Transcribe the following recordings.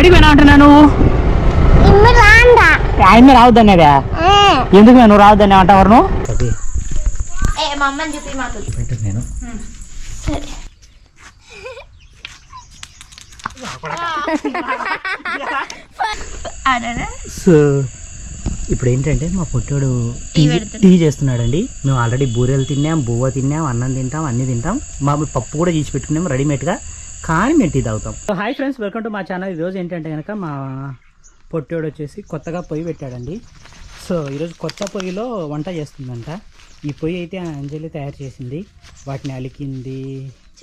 బడికి పోయినా అంటున్నా నువ్వు? ఇమ్మి రాండా. ఆయన రావద్దనేదా ఎందుకు నువ్వు రావద్దని అంటావు నువ్వు? ఏ మా అమ్మని చూపి మాకు పెట్టు నేను. సో ఇప్పుడు ఏంటంటే మా పొట్టోడు టీ టీ చేస్తున్నాడండి. మేము ఆల్రెడీ బూరెలు తిన్నాం బువ్వ తిన్నాం అన్నం తింటాం అన్ని తింటాం. మామూలు పప్పు కూడా చేసి పెట్టుకున్నాం రెడీమేడ్గా కానీ మేము టీ తాగుతాం. హాయ్ ఫ్రెండ్స్ వెల్కమ్ టు మా ఛానల్ ఈరోజు ఏంటంటే కనుక మా పొట్టోడు వచ్చేసి కొత్తగా పొయ్యి పెట్టాడండి. సో ఈరోజు కొత్త పొయ్యిలో వంట చేస్తుందంట. ఈ పొయ్యి అయితే అంజలి తయారు చేసింది. వాటిని అలికింది.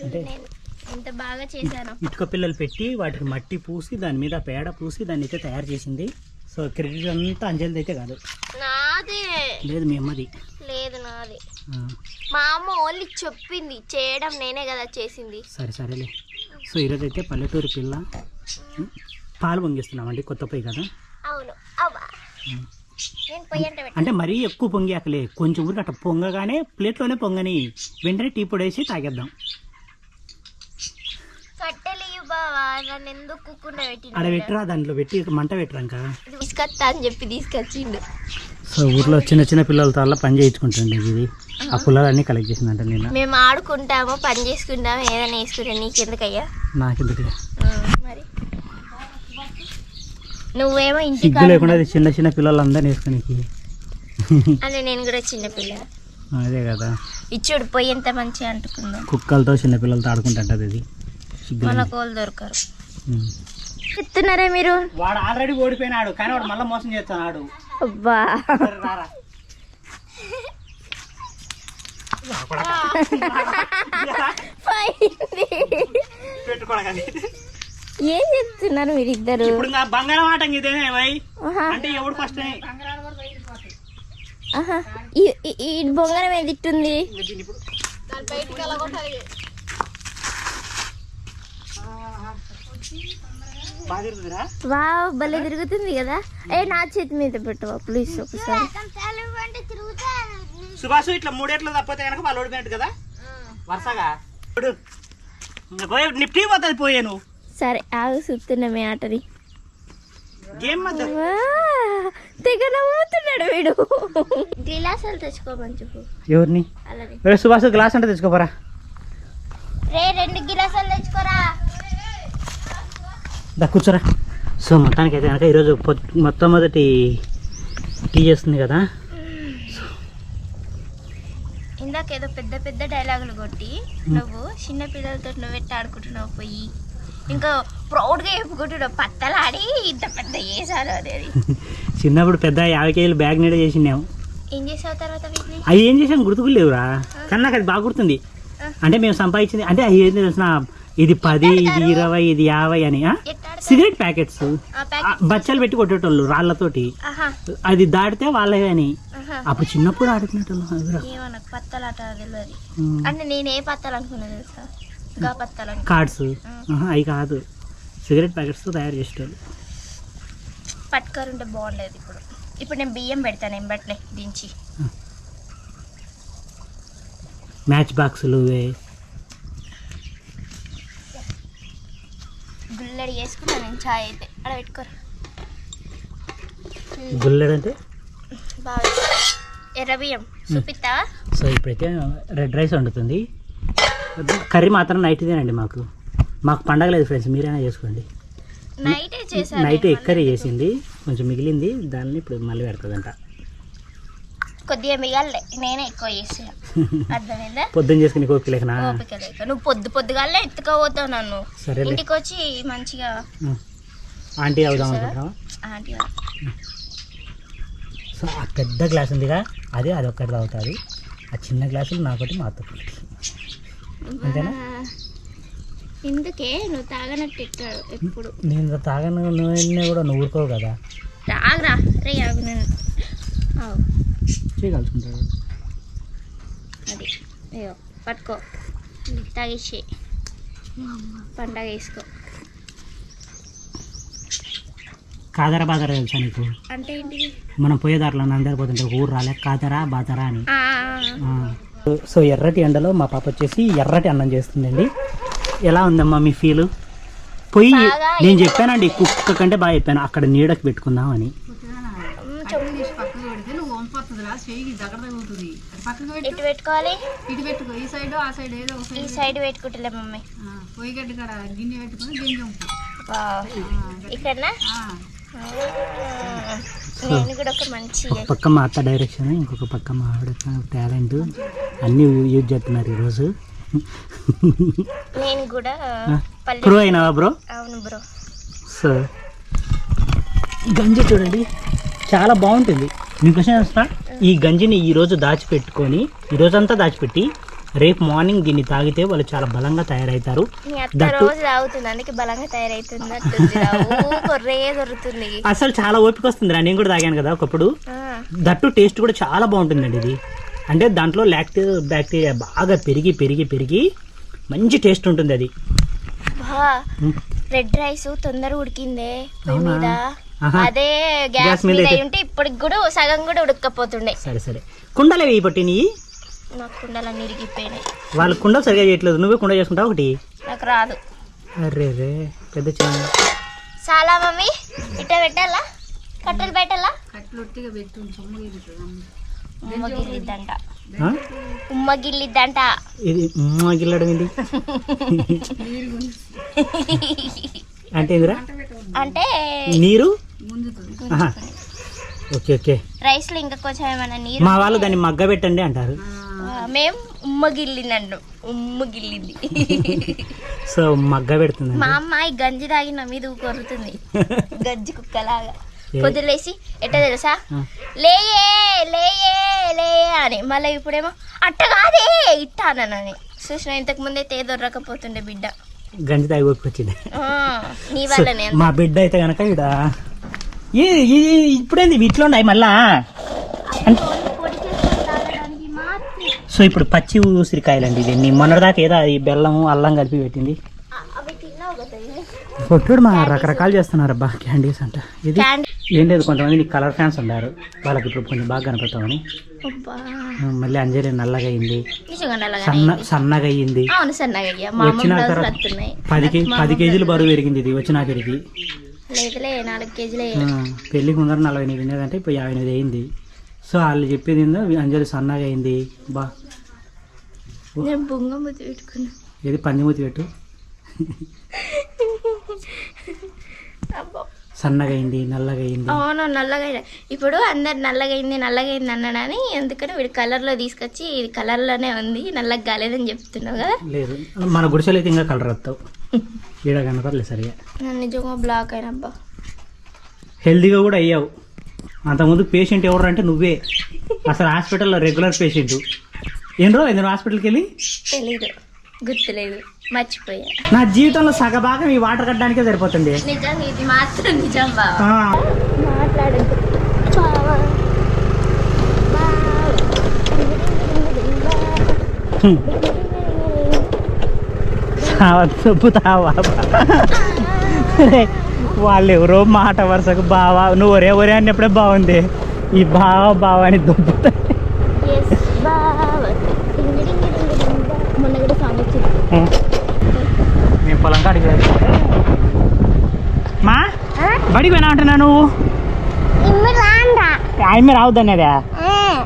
అంటే నేను ఎంత బాగా చేశాను. ఇటుక పిల్లలు పెట్టి వాటికి మట్టి పూసి దాని మీద పేడ పూసి దాన్ని అయితే తయారు చేసింది. సో క్రెడిట్ అంతా అంజలిది అయితే కాదు. నాదే. లేదు మీ అమ్మది. లేదు నాది. మా అమ్మ ఓన్లీ చెప్పింది చేయడం నేనే కదా చేసింది. సరే సరేలే. సో ఈరోజు అయితే పల్లెటూరు పిల్ల పాలు పొంగిస్తున్నామండి కొత్త పొయ్యి కదా? అంటే మరీ ఎక్కువ పొంగాకలే. కొంచెం ఊరికి అట్ట పొంగగానే ప్లేట్లోనే పొంగని వెంటనే టీ పొడి వేసి తాగేద్దాం. పెట్టి పెట్టరా దాంట్లో పెట్టి మంట పెట్టరాక తీసుకొస్తా అని చెప్పి తీసుకొచ్చిండు. సో ఊర్లో చిన్న చిన్న పిల్లలతో అలా పని చేయించుకుంటుండే ఇది. ఆ పుల్లలన్నీ కలెక్ట్ చేసిందంట నేను మేము ఆడుకుంటాము పని చేసుకుంటాము ఏదైనా వేసుకుంటాం. నీకెందుకయ్యా? నాకెందుకు మరి. నువ్వేమో ఇంటికి సిగ్గు లేకుండా అది చిన్న చిన్న పిల్లలందరినీ వేసుకునేకి అంటే నేను కూడా చిన్నపిల్ల అదే కదా. ఇచ్చుడు పొయ్యి ఎంత మంచిగా అంటుకుందాం. కుక్కలతో చిన్న పిల్లలతో ఆడుకుంటుంటది అది. సిగ్గు మన కోళ్ళు దొరకరు. చెప్తున్నారా మీరు? వాడు ఆల్రెడీ ఓడిపోయినాడు కానీ వాడు మళ్ళీ మోసం చేస్తున్నాడు. అబ్బా. ఏం చెప్తున్నారు మీరిద్దరు? ఇప్పుడు నా బంగారం ఆట ఇదేనే భయ్ ఆహా, అంటే ఎవడు ఫస్ట్ ఆహా. ఈ- బొంగరం ఏది ఇట్టుంది? వా భలే తిరుగుతుంది కదా. ఏ నా చేతి మీద పెట్టవా ప్లీజ్ ఒకసారి. సుభాష్ ఇట్లా మూడేట్లు తప్పితే కనుక వాళ్ళు ఓడిపోయినట్టు కదా? వరుసగా? పోయి నిఫ్టీ పోతుంది పోయాను సరే ఆగు చూస్తున్నా మీ ఆటని. గేమ్ తెగ నవ్వుతున్నాడు వీడు. గిలాసాలు తెచ్చుకోమని చెప్పు. ఎవరిని? రే సుభాష్ గ్లాస్ అంటే తెచ్చుకోపోరా. రే రెండు గిలాసాలు తెచ్చుకోరా. దా కూర్చోరా. సో మొత్తానికి అయితే కనుక ఈరోజు మొట్టమొదటి టీ చేస్తుంది కదా ఇందాక ఏదో పెద్ద పెద్ద డైలాగులు కొట్టి నువ్వు చిన్న పిల్లలతో నువ్వు ఎట్ట ఆడుకుంటున్నావు పోయి? ఇంకా ప్రౌడ్గా చెప్పుకుంటున్నావు పత్తలాడి ఇంత పెద్ద చేశాను అనేది. చిన్నప్పుడు పెద్ద యాభై కేజీలు బ్యాగ్ నీడ చేసినాము ఏం చేసావు తర్వాత అవి ఏం చేసాం గుర్తుకు లేవురా. కానీ నాకు అది బాగా గుర్తుంది. అంటే మేము సంపాదించింది అంటే అవి ఏంటి తెలిసిన ఇది పది ఇది ఇరవై ఇది యాభై అని? Cigarette packets. బచ్చలు పెట్టి కొట్టేటోళ్ళు రాళ్ళతోటి. అది దాటితే వాళ్ళే అని. అప్పుడు చిన్నప్పుడు పత్తలాట తెలియదు ఉమ్. అంటే నేను ఏ పత్తాలు అనుకున్నా తెలుసా? గా పత్తాలు కార్డ్స్. అవి కాదు. సిగరెట్ ప్యాకెట్స్తో తయారు చేసేటోళ్ళు. పట్టుకరుంటే బాగుండేది ఇప్పుడు. ఇప్పుడు నేను బియ్యం పెడతాను పెట్టలే దించి. మ్యాచ్ బాక్సులు. గుల్లడి వేసుకున్నాను నేను చాయ్ అయితే. అక్కడ పెట్టుకోరు. గుల్లెడంటే? బాగా చూపిస్తావా? సో ఇప్పుడైతే రెడ్ రైస్ వండుతుంది. కర్రీ మాత్రం నైట్ తినండి మాకు. మాకు పండగ లేదు ఫ్రెండ్స్ మీరైనా చేసుకోండి. నైటే చేశాను నైట్ కర్రీ చేసింది. కొంచెం మిగిలింది దాన్ని ఇప్పుడు మళ్ళీ పెడుతుందంట. కొద్దిగా మిగలే నేనే ఎక్కువ చేసాను అర్థమైందా? పొద్దున్న చేసుకుని లేకనా ఓపిక లేక. నువ్వు పొద్దు పొద్దుగాలే ఎత్తుకోపోతావు నన్ను. సరేలే. ఇంటికి వచ్చి మంచిగా. ఆంటీ అవుదాం అనుకుంటున్నావా? ఆంటీ సో ఆ పెద్ద గ్లాస్ ఉందిగా. అదే అది ఒక్కటి తాగుతుంది ఆ చిన్న గ్లాసులు నాకొకటి మా అత్తొకటి అంతేనా? ఎందుకే నువ్వు తాగనట్టు ఎప్పుడు. నేను తాగను నువ్వు కూడా నువ్వు ఊరుకోవు కదా. తాగరా. రే ఆగు నేను. చేయగలుచుకుంటాడు అది. అయ్యో పట్టుకో. తాగేసి పండగ వేసుకో. కాదరా బాదరా తెలుసా నీకు? అంటే ఏంటిది? మనం పోయే దారిలో అందరు పోతుంటే ఊరు రాలే కాదరా బాదరా అని. సో ఎర్రటి ఎండలో మా పాప వచ్చేసి ఎర్రటి అన్నం చేస్తుందండి. ఎలా ఉందమ్మా మీ ఫీలు పోయి బాగా నేను చెప్పానండి కుక్క కంటే బాగా చెప్పాను అక్కడ నీడకు పెట్టుకుందాం అని. పెట్టుకోవాలి. ఇటు పెట్టుకో ఈ సైడ్ ఆ సైడ్ ఏదో ఒక ఈ సైడ్ సైడ్ పెట్టుకుంటలే మమ్మీ. పొయ్యి గడ్డ కాడ గిన్నె పెట్టుకొని గింజ వంపు నేను కూడా ఒక మంచి పక్క మా అత్త డైరెక్షన్ ఇంకొక పక్క మా ఆవిడ టాలెంట్ అన్నీ యూజ్ చేస్తున్నారు ఈరోజు. నేను కూడా ప్రో అయినావా బ్రో అవును బ్రో సో గంజి చూడండి. చాలా బాగుంటుంది. మీకు వస్తా ఈ గంజిని ఈ రోజు దాచిపెట్టుకొని ఈ రోజంతా దాచిపెట్టి రేపు మార్నింగ్ దీన్ని తాగితే వాళ్ళు చాలా బలంగా తయారవుతారు రోజు తాగుతుంది అందుకే బలంగా అసలు చాలా ఓపిక వస్తుంది రా నేను కూడా తాగాను కదా ఒకప్పుడు. దట్టు టేస్ట్ కూడా చాలా బాగుంటుందండి ఇది. అంటే దాంట్లో లాక్టే బ్యాక్టీరియా బాగా పెరిగి పెరిగి పెరిగి మంచి టేస్ట్ ఉంటుంది అది. రెడ్ రైస్ తొందర ఉడికిందే? మీద. అదే గ్యాస్ మీద ఉంటే ఇప్పటికి కూడా సగం కూడా ఉడకపోతుండే. సరే సరే. కుండలు పట్టినవి నాకు కుండలన్నీ ఇరిగిపోయినాయి వాళ్ళు కుండలు సరిగా చేయట్లేదు. నువ్వే కుండ చేసుకుంటావు ఒకటి? నాకు రాదు. అరే రే పెద్ద చిన్న. చాలా మమ్మీ ఇట్ట పెట్టాలా? కట్టెలు పెట్టాలా? కట్లు ఒట్టిగా పెట్టు సొమ్ము గిల్లుతుంది ఉమ్మ గిల్లిద్దంట ఆ? ఉమ్మ గిల్లిద్దంట ఇది ఉమ్మా గిల్లడం ఏంటి? అంటే ఏందిరా అంటే నీరు. Okay okay. రైస్లో ఇంకా కొంచెం ఏమైనా నీరు మా వాళ్ళు దాన్ని మగ్గ పెట్టండి అంటారు మేం ఉమ్మ గిల్లింది అంటాం ఉమ్మ గిల్లింది సో మగ్గ పెడుతుంది మా అమ్మ ఈ గంజి తాగి నా మీద కొరుతుంది గజ్జి కుక్కలాగా? పొద్దులేసి ఎట్ట తెలుసా. లేయే లేయే లేయే అని. మళ్ళీ ఇప్పుడేమో అట్ట కాదే ఇట్ట అనని చూసిన ఇంతకు ముందే తే దొరకపోతుండే బిడ్డ. గంజి తాగి ఆ, నీ వల్లనే మా బిడ్డ అయితే కనుక ఇడ ఇప్పుడేంది? ఇట్లా ఉన్నాయి మళ్ళా పొడి చేసుకొని తాగడానికి మాత్రం సో ఇప్పుడు పచ్చి ఉసిరికాయలండి ఇది. మొన్నటిదాకా ఏదో అది బెల్లము అల్లం కలిపి పెట్టింది? పొట్టుడు మా రకరకాలు చేస్తున్నారు అబ్బా క్యాండీస్ అంట. ఇది ఏం లేదు కొంతమంది కలర్ ఫ్యాన్స్ ఉన్నారు. వాళ్ళకి ఇప్పుడు కొంచెం బాగా కనపడతామని. అబ్బా. మళ్ళీ అంజలి నల్లగా అయింది. సన్న అయింది. సన్నగా అయ్యింది అవును సన్నగా అయ్యా. మా అమ్మ వచ్చిన తర్వాత పది పది కేజీలు బరువు పెరిగింది ఇది కేజీలే. పెళ్ళికి ముందర నలభై ఎనిమిది ఉండేదంటే ఇప్పుడు యాభై ఎనిమిది అయింది. సో వాళ్ళు చెప్పేది ఏందో అంజలి సన్నగా అయింది. బా. నేను బొంగమూతి పెట్టుకున్నా. ఏది పందిమూతి పెట్టు. అబ్బా. సన్నగా అయింది నల్లగా అయింది. అవును నల్లగా అయినా. ఇప్పుడు అందరు నల్లగా అయింది నల్లగా అయింది అన్నాడని అందుకని వీడు కలర్లో తీసుకొచ్చి ఇది కలర్లోనే ఉంది నల్లగా కాలేదని చెప్తున్నావు కదా. లేదు మన గుడిసెలు అయితే ఇంకా కలర్ వస్తావు. ఈడ కనపడలేదు సరిగా. నిజంగా బ్లాక్ అయినబ్బా హెల్తీగా కూడా అయ్యావు. అంతకుముందు పేషెంట్ ఎవరు అంటే నువ్వే. అసలు హాస్పిటల్లో రెగ్యులర్ పేషెంట్ ఎన్ని రోజులు అయింది హాస్పిటల్కి వెళ్ళి? తెలీదు. గుర్తులేదు. మర్చిపోయా. నా జీవితంలో సగభాగం ఈ వాటర్ కట్టడానికే సరిపోతుంది. నిజంగా ఇది మాత్రం నిజం బావా. ఆ, బావా. హ్మ్. రే, వాళ్ళు ఎవరో మాట వరుసకు బావా నువ్వు ఒరే ఒరే అన్నప్పుడే బాగుంది ఈ బావ బావ అని దొబ్బుతా Yes, బావా. డింగి డింగి డింగి డింగి బా. మొన్న కూడా సాంగ్ వచ్చింది మేము పొలం కాడికి మా? బడికి పోయినా అంటున్నా నువ్వు? ఆయమ్మ రావద్దనేదా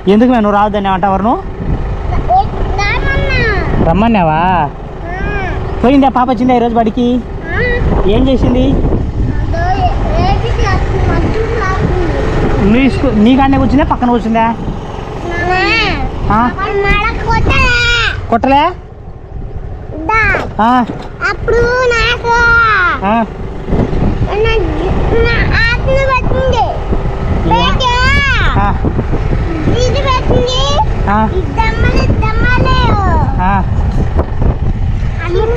ఎందుకు నువ్వు రావద్దని అంటావు నువ్వు? రమ్మన్నావా? పోయిందా పాప వచ్చిందా ఈరోజు బడికి? ఏం చేసింది? నీ స్కూ- నీ కాడనే కూర్చుందా? పక్కన కూర్చుందా? కొట్టలే? అప్పుడు నాకు. ఆత్మ పెట్టింది. ఇది పెట్టింది. దమ్మలు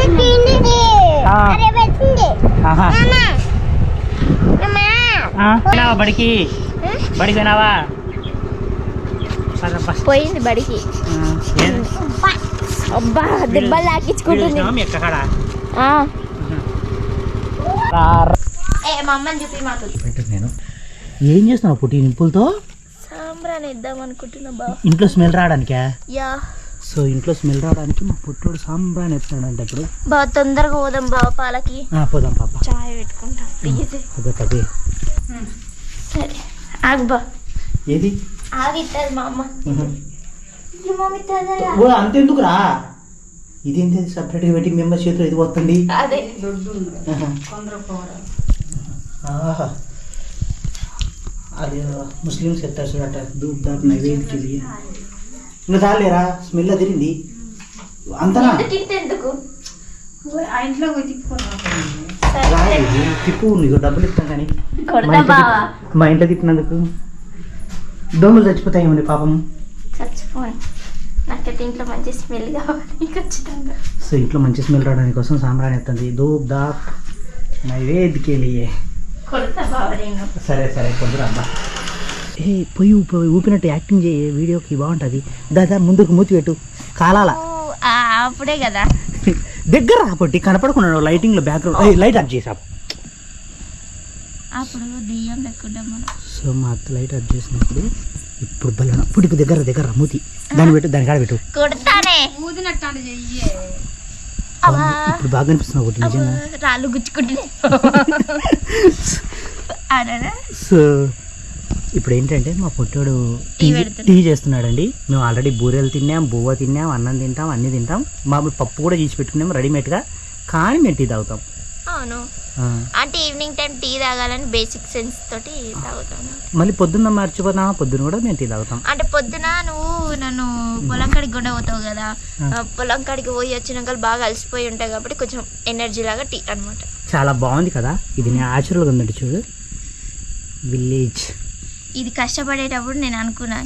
తిండి. అరే పెట్టింది. బడికి? బడికి పోయినావా. పోయింది బడికి? అబ్బా దెబ్బలు పెట్టు నేను. ఏం చేస్తున్నావు పుట్టి నిప్పులతో? సాంబ్రాన్ని ఇద్దాం అనుకుంటున్నా బా. ఇంట్లో స్మెల్ రావడానికా? యా. సో ఇంట్లో స్మెల్ రావడానికి మా పుట్టోడు సాంబ్రాన్ని ఎత్తాడంటే ఇప్పుడు. బాగా తొందరగా పోదాం బావ పాలకి. ఆ, పోదాం పాప. చాయ్ పెట్టుకుంటాం ప్లీజ్. అదే పదే. సరే. ఆగు బా. ఏది? ఆగిస్తుంది మా అమ్మ ఈ మమ్మీ తొందరగా ఓ అంతెందుకురా? ఇదేంటి సపరేట్గా పెట్టి మెంబర్ చేతిలో ఇది వస్తుంది అదే. ఆహా. అది ముస్లిమ్స్ ఎత్తారు చూడట దూప్ దాప్ నైవేద్యకి ఇది. ఇంకా చాలేరా స్మెల్ అదిరింది అంతనా. తిప్పు నీకు డబ్బులు ఇస్తాం కానీ. మా ఇంట్లో బావా. తిప్- మా ఇంట్లో తిప్పినందుకు. దోమలు చచ్చిపోతాయేమండి పాపం. చచ్చిపోయి నాకైతే ఇంట్లో మంచి స్మెల్ కావాలి ఖచ్చితంగా. సో ఇంట్లో మంచి స్మెల్ రావడానికి కోసం సాంబ్రాణి ఎత్తుంది. దూప్ దాప్ నైవేద్యకి కొడతా బావ నేను. సరే సరే పొద్దురా అబ్బా. ఏ పొయ్యి ఊపి ఊపినట్టు యాక్టింగ్ చేయి వీడియోకి బాగుంటుంది. దాదా ముందుకు మూతి పెట్టు. కాలాల. అప్పుడే కదా. దగ్గర రాపట్టి కనపడకుండా లైటింగ్లో బ్యాక్గ్రౌండ్ లైట్ ఆఫ్ చేసా అప్పుడు దెయ్యం సో మా అత్త లైట్ ఆఫ్ చేసినప్పుడు ఇప్పుడు బలన పుడికి దగ్గర దగ్గర మూతి. దాన్ని పెట్టు దాని కాడ పెట్టు. ఇప్పుడు బాగా అనిపిస్తుంది ఒకటి నిజంగా. రాళ్ళు గుచ్చుకుంటున్నాయి. అడనా సో ఇప్పుడు ఏంటంటే మా పొట్టోడు టీ టీ పెడుతున్నాడు. టీ చేస్తున్నాడండి. మేము ఆల్రెడీ బూరెలు తిన్నాం బువ్వ తిన్నాం అన్నం తింటాం అన్నీ తింటాం. మామూలు పప్పు కూడా చేసి పెట్టుకున్నాం రెడీమేడ్గా కానీ మేము టీ తాగుతాం. అవును. అంటే ఈవినింగ్ టైం టీ తాగాలని బేసిక్ సెన్స్ తోటి తాగుతాను. మళ్ళీ పొద్దున్న మర్చిపోతామా పొద్దున్న కూడా మేము టీ తాగుతాం. అంటే పొద్దున నువ్వు నన్ను పొలం కాడికి కూడా పోతావు కదా పొలం కాడికి పోయి వచ్చినాక బాగా అలసిపోయి ఉంటాయి కాబట్టి కొంచెం ఎనర్జీ లాగా టీ అనమాట చాలా బాగుంది కదా. ఇది న్యాచురల్గా ఉందండి చూడు. విలేజ్ ఇది కష్టపడేటప్పుడు నేను అనుకున్నా.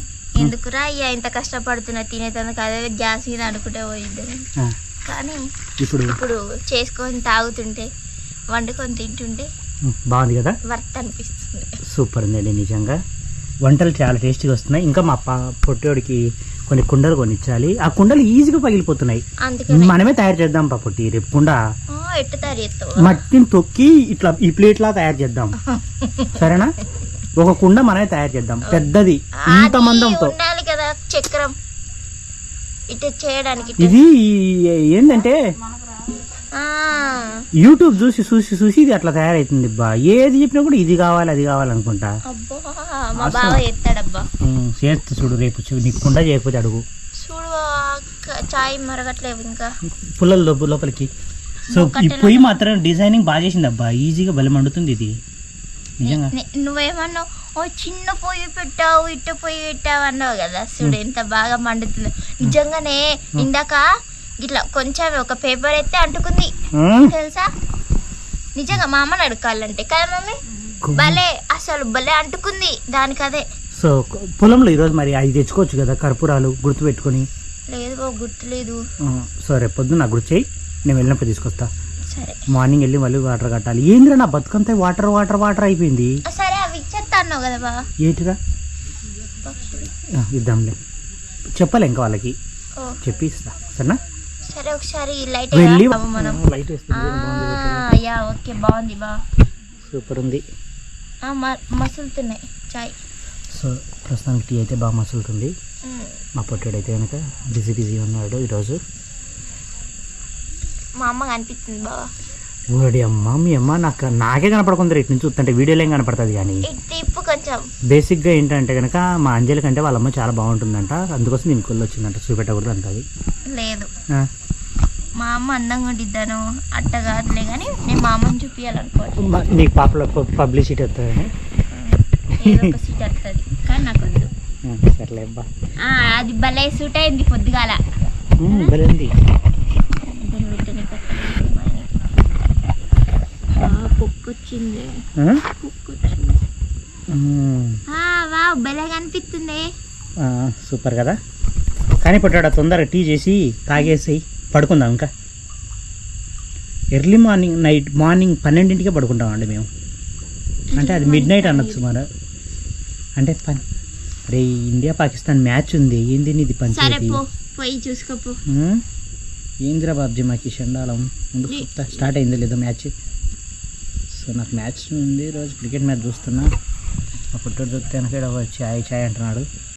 ఎందుకురా అయ్యా ఇంత కష్టపడుతున్నా తినేటందుకు అదే గ్యాస్ మీద అనుకుంటే పోయిద్ది కానీ ఇప్పుడు? ఇప్పుడు చేసుకొని తాగుతుంటే వండుకొని తింటుంటే బాగుంది కదా? వర్త్ అనిపిస్తుంది. సూపర్ ఉందండి నిజంగా. వంటలు చాలా టేస్టీగా వస్తున్నాయి. ఇంకా మా పా పొట్టోడికి కొన్ని కుండలు కొనిచ్చాలి. ఆ కుండలు ఈజీగా పగిలిపోతున్నాయి. మనమే తయారు చేద్దాం పాపొట్టి రేపు కుండ. మట్టిని తొక్కి ఇట్లా ఈ ప్లేట్లా తయారు చేద్దాం. సరేనా? ఒక కుండ మనమే తయారు చేద్దాం. పెద్దది. ఇంత మందంతో. చక్రం. ఇటు చేయడానికి. ఇది ఏంటంటే యూట్యూబ్ చూసి చూసి చూసి ఇది అట్లా తయారవుతుంది బా ఏది చెప్పినా కూడా ఇది కావాలి అది కావాలనుకుంటా అబ్బా చేస్తా చూడు రేపు నీకు కుండ చేయకపోతే అడుగు. చూడు చాయ్ మరగట్లేవు ఇంకా. పుల్లల లోపలికి. సో ఈ పొయ్యి మాత్రం డిజైనింగ్ బాగా చేసింది అబ్బా ఈజీగా బలి మండుతుంది ఇది. నిజంగా. నువ్వేమన్నావు? ఓ చిన్న పొయ్యి పెట్టావు ఇట్ట పొయ్యి పెట్టావు అన్నావు కదా. చూడు ఎంత బాగా మండుతుందో. నిజంగానే ఇందాక ఇట్లా కొంచెం ఒక పేపర్ అయితే అంటుకుంది. తెలుసా? నిజంగా మా అమ్మని అడగాలంటే కదా మమ్మీ? భలే అసలు భలే అంటుకుంది దానికి అదే సో పొలంలో ఈరోజు మరి అవి తెచ్చుకోవచ్చు కదా కర్పూరాలు గుర్తు పెట్టుకొని? లేదు బావ, గుర్తులేదు ఉమ్, సో రేపు పొద్దున్న నాకు గుర్తు చేయి నేను వెళ్ళినప్పుడు తీసుకొస్తా. సరే. మార్నింగ్ వెళ్ళి మళ్ళీ వాటర్ కట్టాలి. ఏందిరా నా బతుకంతా వాటర్ వాటర్ వాటర్ అయిపోయింది? సరే అవి ఇచ్చేస్తా అన్నావు కదా బావ. ఏంటిరా? ఇద్దాంలే. చెప్పాలి ఇంకా వాళ్ళకి. చెప్పి ఇస్తా. సరేనా? సరే ఒకసారి లైట్ వెళ్ళి మనం. లైట్ యా ఓకే బాగుంది బా. సూపర్ ఉంది. ఆ, మ- మసులుతున్నాయి చాయ్. సో ప్రస్తుతానికి టీ అయితే బాగా మసులుతుంది. మా పొట్టాడైతే కనుక బిజీ బిజీ ఉన్నాడు ఈరోజు. మా అమ్మ కనిపిస్తుంది బావ. ఓడి అమ్మ మీ అమ్మ నాకు నాకే కనపడకుండా రేటు నుంచి చూస్తుంటే వీడియోలో ఏం కనపడుతుంది కానీ. ఇటు కొంచెం. బేసిక్గా ఏంటంటే కనుక మా అంజలి కంటే వాళ్ళ అమ్మ చాలా బాగుంటుందంట. అందుకోసం దీనికి వచ్చిందంట చూపెట్టకూడదు అంటది. లేదు. ఆ, మా అమ్మ అందంగా ఉండిద్దాను అట్ట కాదులే కానీ నేను మా అమ్మని నీకు పాపలో పబ్లిసిటీ వస్తుందని ఏదో ఒక సీట్ వస్తుంది కానీ నాకు వద్దు సర్లే అబ్బా. అది భలే సూట్ అయింది పొద్దుగాల. భలే ఉంది దాన్ని పెట్టనీకి అక్కడ ఆ, పొక్కు వచ్చింది ఆ? పొక్కు వచ్చింది ఉమ్, ఆ, వా భలే కనిపిస్తుంది ఆ, సూపర్ కదా. కానీ పొట్టాడు తొందరగా టీ చేసి తాగేసి పడుకుందాం ఇంకా. ఎర్లీ మార్నింగ్ నైట్ మార్నింగ్ పన్నెండింటికే పడుకుంటామండి మేము. అంటే అది మిడ్ నైట్ అనొచ్చు మరి అంటే పని రే ఇండియా పాకిస్తాన్ మ్యాచ్ ఉంది. ఏంది ఇది సరే పంచాయతీ ఏందిరా బాబ్జీ మాకి నీ- చూస్తా. స్టార్ట్ అయిందో లేదో మ్యాచ్? సో నాకు మ్యాచ్ ఉంది రోజు క్రికెట్ మ్యాచ్ చూస్తున్నా. అప్పుడు చూస్తే వెనక చాయ్ చాయ్ అంటున్నాడు.